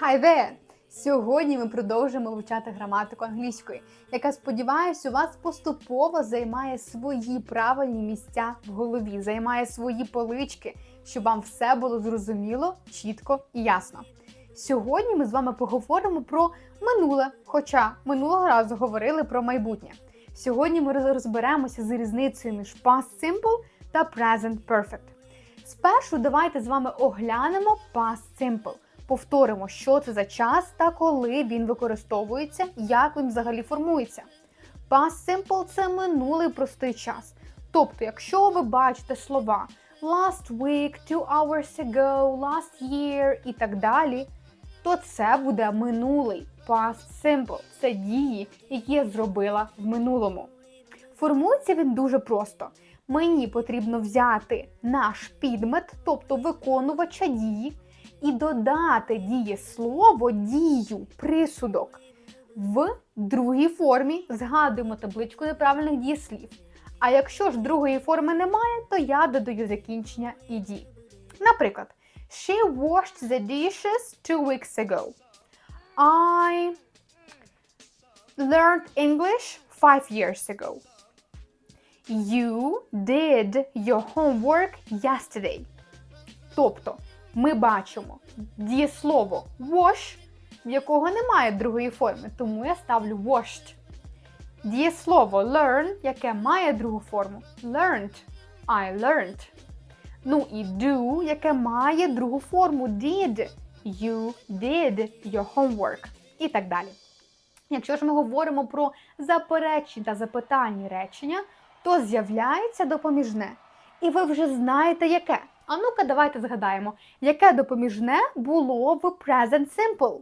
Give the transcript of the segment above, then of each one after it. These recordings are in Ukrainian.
Hi there! Сьогодні ми продовжимо вивчати граматику англійської, яка, сподіваюся, у вас поступово займає свої правильні місця в голові, займає свої полички, щоб вам все було зрозуміло, чітко і ясно. Сьогодні ми з вами поговоримо про минуле, хоча минулого разу говорили про майбутнє. Сьогодні ми розберемося з різницею між past simple та present perfect. Спершу давайте з вами оглянемо past simple. Повторимо, що це за час та коли він використовується, як він взагалі формується. Past simple це минулий простий час. Тобто, якщо ви бачите слова last week, two hours ago, last year і так далі, то це буде минулий past simple. Це дії, які я зробила в минулому. Формується він дуже просто. Мені потрібно взяти наш підмет, тобто виконувача дії, і додати дієслово, дію, присудок в другій формі. Згадуємо табличку неправильних дієслів. А якщо ж другої форми немає, то я додаю закінчення «ed». Наприклад, She washed the dishes two weeks ago. I learned English five years ago. You did your homework yesterday. Тобто ми бачимо дієслово wash, в якого немає другої форми, тому я ставлю washed. Дієслово learn, яке має другу форму learned. I learned. Ну і do, яке має другу форму did. You did your homework. І так далі. Якщо ж ми говоримо про заперечні та запитальні речення, то з'являється допоміжне. І ви вже знаєте яке. А ну-ка, давайте згадаємо, яке допоміжне було в Present Simple.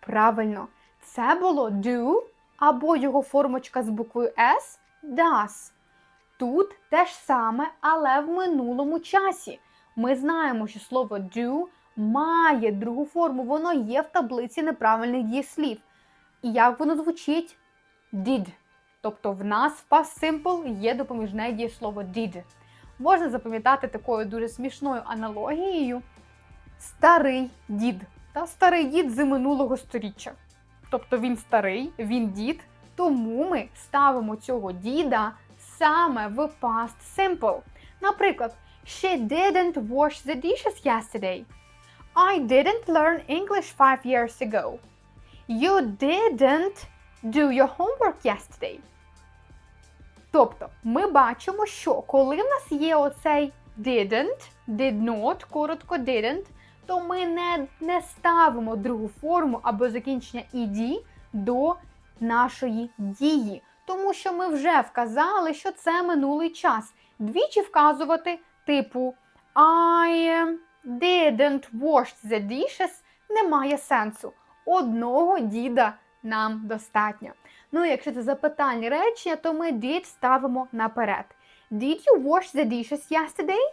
Правильно, це було do або його формочка з буквою S does. Тут те ж саме, але в минулому часі. Ми знаємо, що слово do має другу форму, воно є в таблиці неправильних дієслів. І як воно звучить? Did. Тобто в нас в past simple є допоміжне дієслово did. Можна запам'ятати такою дуже смішною аналогією старий дід. Та старий дід з минулого сторіччя. Тобто він старий, він дід, тому ми ставимо цього діда саме в past simple. Наприклад, She didn't wash the dishes yesterday. I didn't learn English five years ago. You didn't do your homework yesterday. Тобто, ми бачимо, що коли в нас є оцей didn't, did not, коротко didn't, то ми не, не ставимо другу форму або закінчення ed до нашої дії, тому що ми вже вказали, що це минулий час. Двічі вказувати, типу I didn't wash the dishes немає сенсу. Одного діда нам достатньо. Ну, якщо це запитальні речення, то ми did ставимо наперед. Did you wash the dishes yesterday?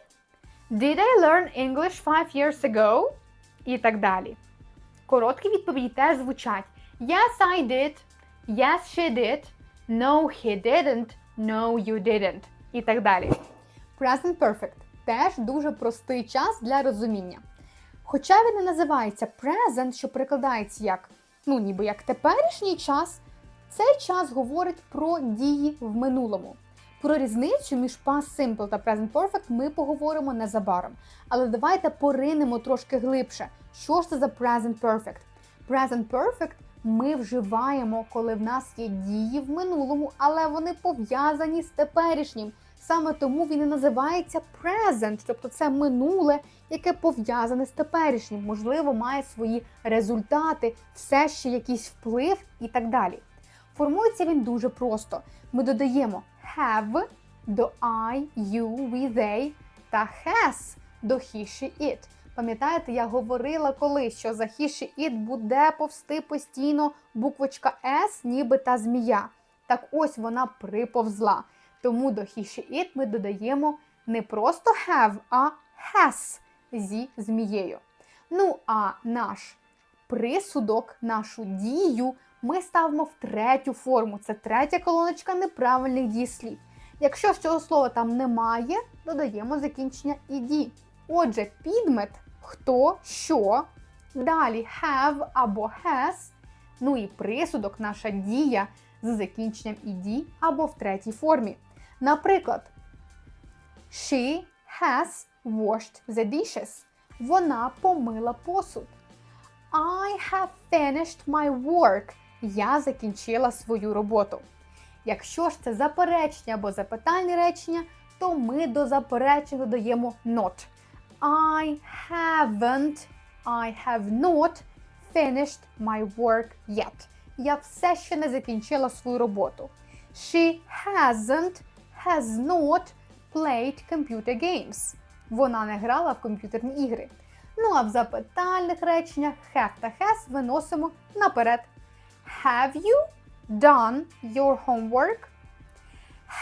Did I learn English five years ago? І так далі. Короткі відповіді теж звучать Yes, I did. Yes, she did. No, he didn't. No, you didn't. І так далі. Present Perfect теж дуже простий час для розуміння. Хоча він і називається present, що перекладається як, ну, ніби як теперішній час, цей час говорить про дії в минулому. Про різницю між past simple та present perfect ми поговоримо незабаром. Але давайте поринемо трошки глибше. Що ж це за present perfect? Present perfect ми вживаємо, коли в нас є дії в минулому, але вони пов'язані з теперішнім. Саме тому він і називається present, тобто це минуле, яке пов'язане з теперішнім, можливо, має свої результати, все ще якийсь вплив і так далі. Формується він дуже просто. Ми додаємо have до I, you, we, they та has до he, she, it. Пам'ятаєте, я говорила колись, що за he, she, it буде повсти постійно буквочка S, ніби та змія. Так ось вона приповзла. Тому до he, it ми додаємо не просто have, а has зі змією. Ну, а наш присудок, нашу дію ми ставимо в третю форму. Це третя колоночка неправильних дієслів. Якщо ж цього слова там немає, додаємо закінчення «ed». Отже, підмет хто, що Далі have або has. Ну і присудок, наша дія з закінченням «ed» або в третій формі. Наприклад, She has washed the dishes. Вона помила посуд. I have finished my work. Я закінчила свою роботу. Якщо ж це заперечення або запитальне речення, то ми до заперечення додаємо not. I haven't, I have not finished my work yet. Я все ще не закінчила свою роботу. She hasn't, has not played computer games. Вона не грала в комп'ютерні ігри. Ну а в запитальних реченнях have та has виносимо наперед. Have you done your homework?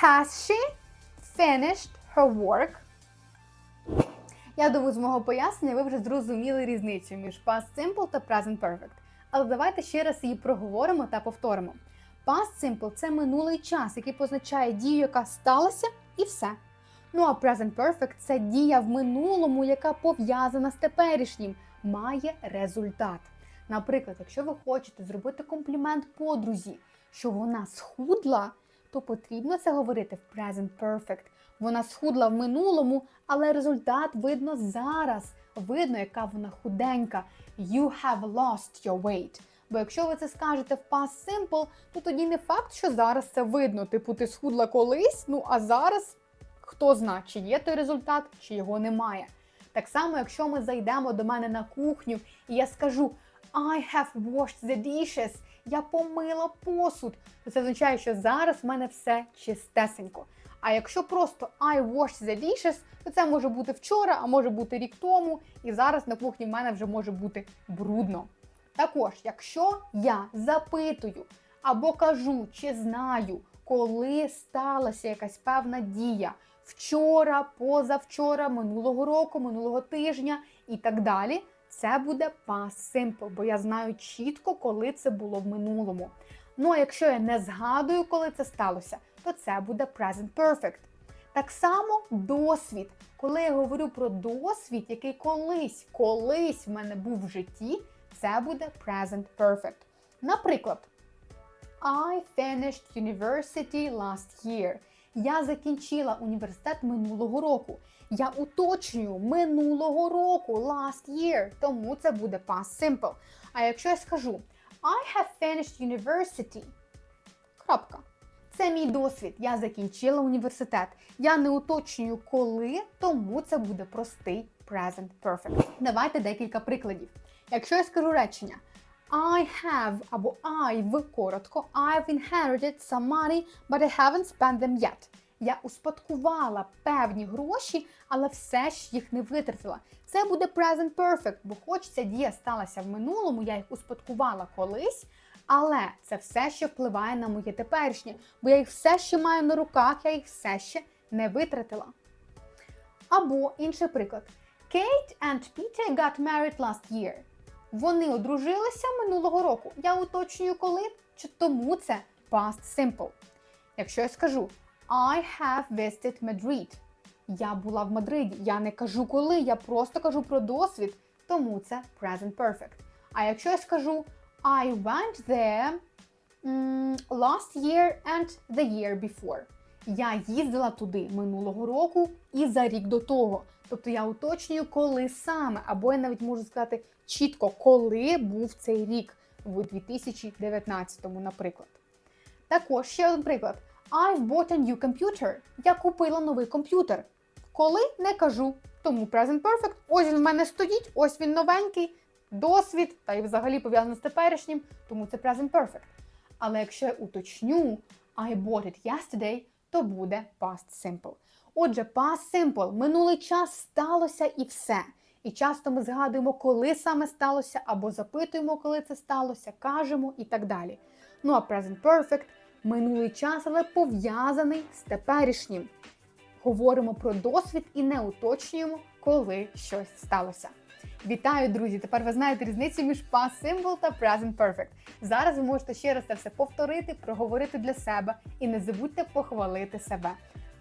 Has she finished her work? Я думаю, з мого пояснення ви вже зрозуміли різницю між past simple та present perfect. Але давайте ще раз її проговоримо та повторимо. Past simple це минулий час, який позначає дію, яка сталася, і все. Ну а present perfect це дія в минулому, яка пов'язана з теперішнім, має результат. Наприклад, якщо ви хочете зробити комплімент подрузі, що вона схудла, то потрібно це говорити в present perfect. Вона схудла в минулому, але результат видно зараз. Видно, яка вона худенька. You have lost your weight. Бо якщо ви це скажете в past simple, то тоді не факт, що зараз це видно. Типу, ти схудла колись, ну а зараз хто знає, чи є той результат, чи його немає. Так само, якщо ми зайдемо до мене на кухню, і я скажу I have washed the dishes, я помила посуд, то це означає, що зараз в мене все чистесенько. А якщо просто I washed the dishes, то це може бути вчора, а може бути рік тому, і зараз на кухні в мене вже може бути брудно. Також, якщо я запитую або кажу чи знаю, коли сталася якась певна дія вчора, позавчора, минулого року, минулого тижня і так далі, це буде past simple, бо я знаю чітко, коли це було в минулому. Ну а якщо я не згадую, коли це сталося, то це буде present perfect. Так само досвід. Коли я говорю про досвід, який колись, колись в мене був в житті, це буде present perfect. Наприклад, I finished university last year. Я закінчила університет минулого року. Я уточнюю минулого року last year, тому це буде past simple. А якщо я скажу I have finished university. Крапка. Це мій досвід. Я закінчила університет. Я не уточнюю коли, тому це буде простий present perfect. Давайте декілька прикладів. Якщо я скажу речення I have або I've коротко, I've inherited some money, but I haven't spent them yet. Я успадкувала певні гроші, але все ж їх не витратила. Це буде present perfect, бо хоч ця дія сталася в минулому, я їх успадкувала колись, але це все ще впливає на моє теперішнє, бо я їх все ще маю на руках, я їх все ще не витратила. Або інший приклад. Kate and Peter got married last year. Вони одружилися минулого року. Я уточнюю коли, чи тому це past simple. Якщо я скажу I have visited Madrid. Я була в Мадриді. Я не кажу коли, я просто кажу про досвід, тому це present perfect. А якщо я скажу I went there last year and the year before. Я їздила туди минулого року і за рік до того. Тобто я уточнюю, коли саме, або я навіть можу сказати чітко, коли був цей рік в 2019-му, наприклад. Також ще один приклад. I've bought a new computer. Я купила новий комп'ютер. Коли не кажу. Тому present perfect. Ось він в мене стоїть, ось він новенький, досвід, та й взагалі пов'язано з теперішнім, тому це present perfect. Але якщо я уточню I bought it yesterday, то буде past simple. Отже, past simple минулий час сталося і все. І часто ми згадуємо, коли саме сталося, або запитуємо, коли це сталося, кажемо і так далі. Ну а present perfect минулий час, але пов'язаний з теперішнім. Говоримо про досвід і не уточнюємо, коли щось сталося. Вітаю, друзі! Тепер ви знаєте різницю між past simple та present perfect. Зараз ви можете ще раз це все повторити, проговорити для себе і не забудьте похвалити себе.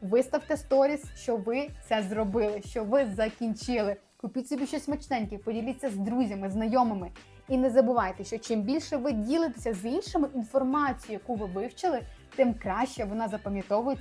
Виставте сторіс, що ви це зробили, що ви закінчили. купіть собі щось смачненьке, поділіться з друзями, знайомими. І не забувайте, що чим більше ви ділитеся з іншими інформацією, яку ви вивчили, тим краще вона запам'ятовується.